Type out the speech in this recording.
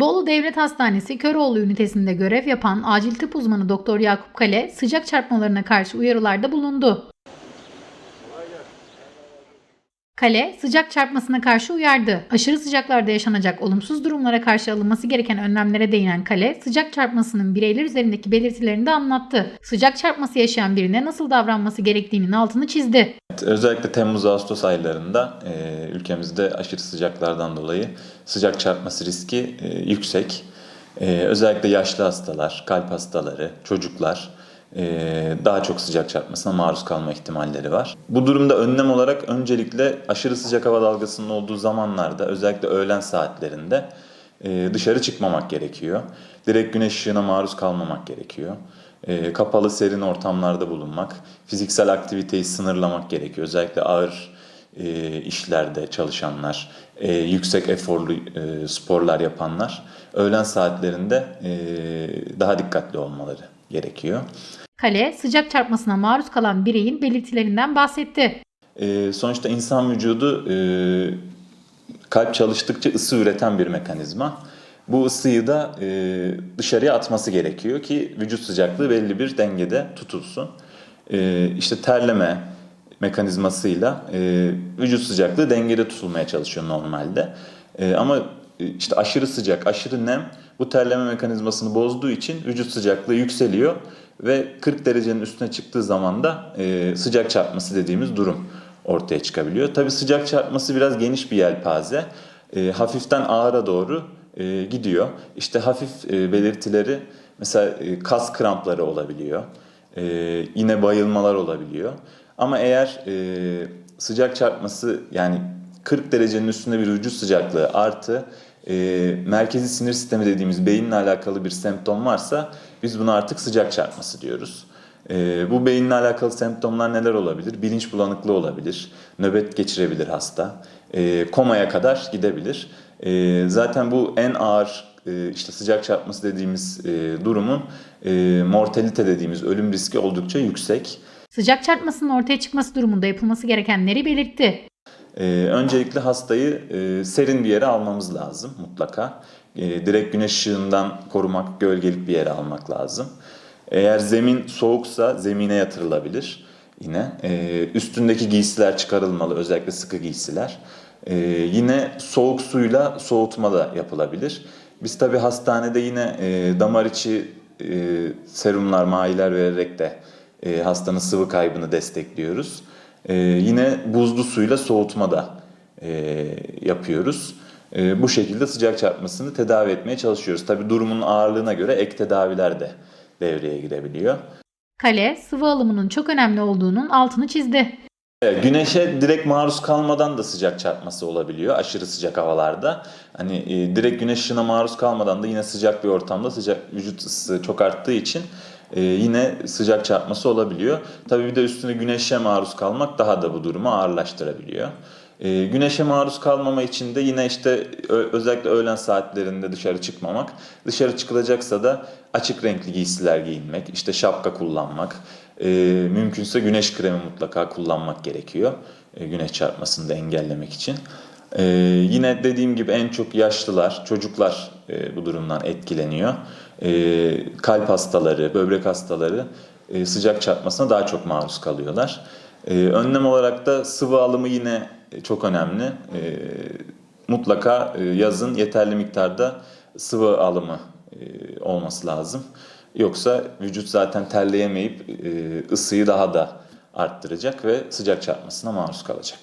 Bolu Devlet Hastanesi Köroğlu ünitesinde görev yapan acil tıp uzmanı Doktor Yakup Kale sıcak çarpmalarına karşı uyarılarda bulundu. Kale sıcak çarpmasına karşı uyardı. Aşırı sıcaklarda yaşanacak olumsuz durumlara karşı alınması gereken önlemlere değinen Kale sıcak çarpmasının bireyler üzerindeki belirtilerini de anlattı. Sıcak çarpması yaşayan birine nasıl davranması gerektiğinin altını çizdi. Özellikle Temmuz-Ağustos aylarında e, ülkemizde aşırı sıcaklardan dolayı sıcak çarpması riski e, yüksek. E, özellikle yaşlı hastalar, kalp hastaları, çocuklar daha çok sıcak çarpmasına maruz kalma ihtimalleri var. Bu durumda önlem olarak öncelikle aşırı sıcak hava dalgasının olduğu zamanlarda özellikle öğlen saatlerinde e, dışarı çıkmamak gerekiyor. Direkt güneş ışığına maruz kalmamak gerekiyor. E, kapalı serin ortamlarda bulunmak, fiziksel aktiviteyi sınırlamak gerekiyor. Özellikle ağır e, işlerde çalışanlar, e, yüksek eforlu e, sporlar yapanlar öğlen saatlerinde e, daha dikkatli olmaları gerekiyor. Kale sıcak çarpmasına maruz kalan bireyin belirtilerinden bahsetti. E, sonuçta insan vücudu e, kalp çalıştıkça ısı üreten bir mekanizma. Bu ısıyı da e, dışarıya atması gerekiyor ki vücut sıcaklığı belli bir dengede tutulsun. E, işte terleme mekanizmasıyla e, vücut sıcaklığı dengede tutulmaya çalışıyor normalde. E, ama e, işte aşırı sıcak, aşırı nem bu terleme mekanizmasını bozduğu için vücut sıcaklığı yükseliyor ve 40 derecenin üstüne çıktığı zaman da e, sıcak çarpması dediğimiz durum ortaya çıkabiliyor. Tabii sıcak çarpması biraz geniş bir yelpaze. E, hafiften ağıra doğru e, gidiyor. İşte hafif e, belirtileri mesela e, kas krampları olabiliyor. E, yine bayılmalar olabiliyor. Ama eğer e, sıcak çarpması yani 40 derecenin üstünde bir vücut sıcaklığı artı e, merkezi sinir sistemi dediğimiz beyinle alakalı bir semptom varsa biz buna artık sıcak çarpması diyoruz. E, bu beyinle alakalı semptomlar neler olabilir? Bilinç bulanıklığı olabilir, nöbet geçirebilir hasta, e, komaya kadar gidebilir. E, zaten bu en ağır e, işte sıcak çarpması dediğimiz e, durumun e, mortalite dediğimiz ölüm riski oldukça yüksek. Sıcak çarpmasının ortaya çıkması durumunda yapılması gerekenleri belirtti. Ee, öncelikle hastayı e, serin bir yere almamız lazım mutlaka. E, direkt güneş ışığından korumak, gölgelik bir yere almak lazım. Eğer zemin soğuksa zemine yatırılabilir yine. E, üstündeki giysiler çıkarılmalı, özellikle sıkı giysiler. E, yine soğuk suyla soğutma da yapılabilir. Biz tabi hastanede yine e, damar içi e, serumlar, mayiler vererek de e, hastanın sıvı kaybını destekliyoruz. E, yine buzlu suyla soğutma da e, yapıyoruz. E, bu şekilde sıcak çarpmasını tedavi etmeye çalışıyoruz. Tabi durumun ağırlığına göre ek tedaviler de devreye girebiliyor. Kale sıvı alımının çok önemli olduğunun altını çizdi. Evet, Güneşe direkt maruz kalmadan da sıcak çarpması olabiliyor aşırı sıcak havalarda. Hani e, direkt güneş ışığına maruz kalmadan da yine sıcak bir ortamda sıcak vücut ısısı çok arttığı için e, yine sıcak çarpması olabiliyor. Tabii bir de üstüne güneşe maruz kalmak daha da bu durumu ağırlaştırabiliyor. E, güneşe maruz kalmama için de yine işte özellikle öğlen saatlerinde dışarı çıkmamak. Dışarı çıkılacaksa da açık renkli giysiler giyinmek, işte şapka kullanmak, e, mümkünse güneş kremi mutlaka kullanmak gerekiyor. E, güneş çarpmasını da engellemek için. E, yine dediğim gibi en çok yaşlılar, çocuklar e, bu durumdan etkileniyor. E, kalp hastaları, böbrek hastaları e, sıcak çarpmasına daha çok maruz kalıyorlar. E, önlem olarak da sıvı alımı yine e, çok önemli. E, mutlaka e, yazın yeterli miktarda sıvı alımı e, olması lazım. Yoksa vücut zaten terleyemeyip e, ısıyı daha da arttıracak ve sıcak çarpmasına maruz kalacak.